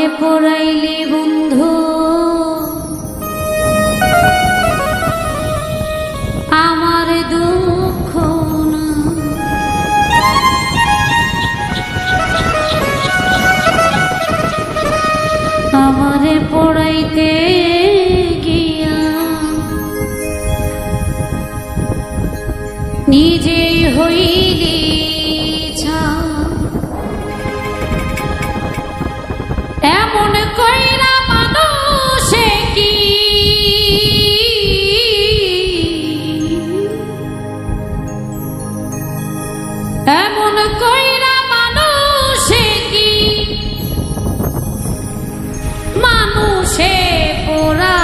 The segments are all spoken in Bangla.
আমারে পড়াইলি বন্ধু। আমার দুঃখ আমারে পড়াইতে গিয়া নিজেই হইলি এমন কইরা মানুষে কি? মানুষে পোড়া।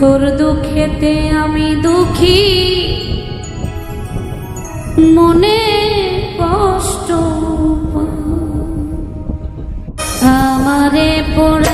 তোর দুঃখেতে আমি দুঃখী। মনে কষ্ট আমারে পোড়া